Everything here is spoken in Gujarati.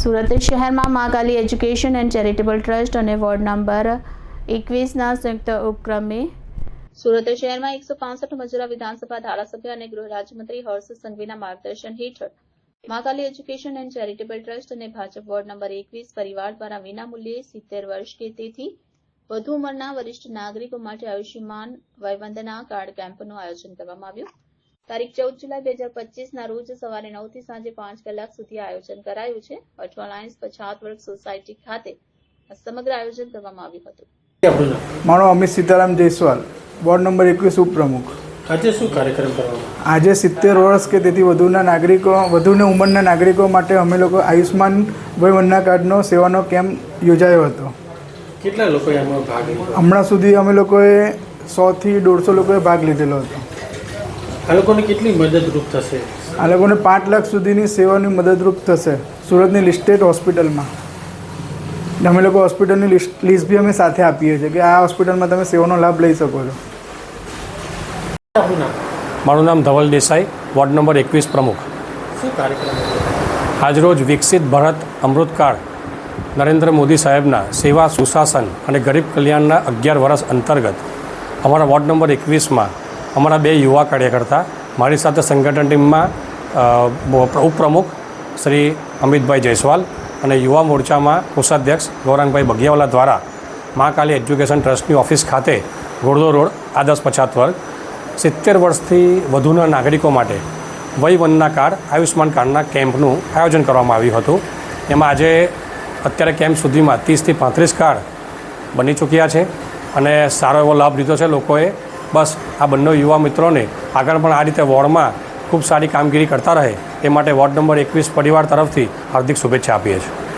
સુરત શહેરમાં Mahakali education and charitable trust અને વોર્ડ નંબર એકવીસના સંયુક્ત ઉપક્રમે સુરત શહેરમાં એકસો પાસઠ મજૂરા વિધાનસભા ધારાસભ્ય અને ગૃહ રાજ્યમંત્રી હર્ષ સંઘવીના માર્ગદર્શન હેઠળ Mahakali education and charitable trust અને ભાજપ વોર્ડ નંબર એકવીસ પરિવાર દ્વારા વિનામૂલ્યે સિત્તેર વર્ષ કે તેથી વધુ ઉંમરના વરિષ્ઠ નાગરિકો માટે આયુષ્યમાન વયવંદના કાર્ડ કેમ્પનું આયોજન કરવામાં આવ્યું. તારીખ ચૌદ જુલાઈ બે હજાર પચીસના રોજ સવારે નવથી સાંજે પાંચ કલાક સુધી આયોજન કરાયું છે. અઠવા લાયન્સ પછાત વર્ગ સોસાયટી ખાતે સમગ્ર આયોજન કરવામાં આવ્યું હતું. મારો અમિત સીતારામ જયસ્વાલ. વોર્ડ નંબર એકવીસ ઉપપ્રમુખ. આજે શું કાર્યક્રમ કરવામાં આજે સિત્તેર વર્ષ કે તેથી વધુના નાગરિકો વધુને ઉંમરના નાગરિકો માટે અમે લોકો આયુષ્માન વયવંદના કાર્ડનો સેવાનો કેમ્પ યોજાયો હતો. કેટલા લોકોએ આમાં ભાગ લીધો? હમણાં સુધી અમે લોકોએ સોથી દોઢસો લોકોએ ભાગ લીધેલો હતો. આ લોકોને કેટલી મદદરૂપ થશે? આ લોકોને પાંચ લાખ સુધીની સેવાની મદદરૂપ થશે સુરતની લિસ્ટેડ હોસ્પિટલમાં. અમે લોકો હોસ્પિટલની લિસ્ટ લિસ્ટ બી અમે સાથે આપીએ છીએ કે આ હોસ્પિટલમાં તમે સેવાનો લાભ લઈ શકો છો. મારું નામ ધવલ દેસાઈ વોર્ડ નંબર એકવીસ પ્રમુખ. શું કાર્યક્રમ આજરોજ વિકસિત ભારત અમૃતકાળ નરેન્દ્ર મોદી સાહેબના સેવા સુશાસન અને ગરીબ કલ્યાણના અગિયાર વર્ષ અંતર્ગત અમારા વોર્ડ નંબર એકવીસમાં અમારા બે યુવા કાર્યકર્તા, મારી સાથે સંગઠન ટીમમાં ઉપપ્રમુખ શ્રી અમિતભાઈ જયસ્વાલ અને યુવા મોરચામાં કોષાધ્યક્ષ ગૌરાંગભાઈ બગિયાવાલા દ્વારા મા કાલી એજ્યુકેશન ટ્રસ્ટની ઓફિસ ખાતે ઘોડદો રોડ, આદર્શ પછાત વર્ગ, સિત્તેર વર્ષથી વધુના નાગરિકો માટે વયવંદના કાર્ડ આયુષ્માન કાર્ડના કેમ્પનું આયોજન કરવામાં આવ્યું હતું. એમાં આજે અત્યારે કેમ્પ સુધીમાં ત્રીસથી પાંત્રીસ કાર્ડ બની ચૂક્યા છે અને સારો એવો લાભ લીધો છે લોકોએ. બસ આ બંને યુવા મિત્રોને આગળ પણ આ રીતે વોર્ડમાં ખૂબ સારી કામગીરી કરતા રહે એ માટે વોર્ડ નંબર એકવીસ પરિવાર તરફથી હાર્દિક શુભેચ્છા આપીએ છીએ.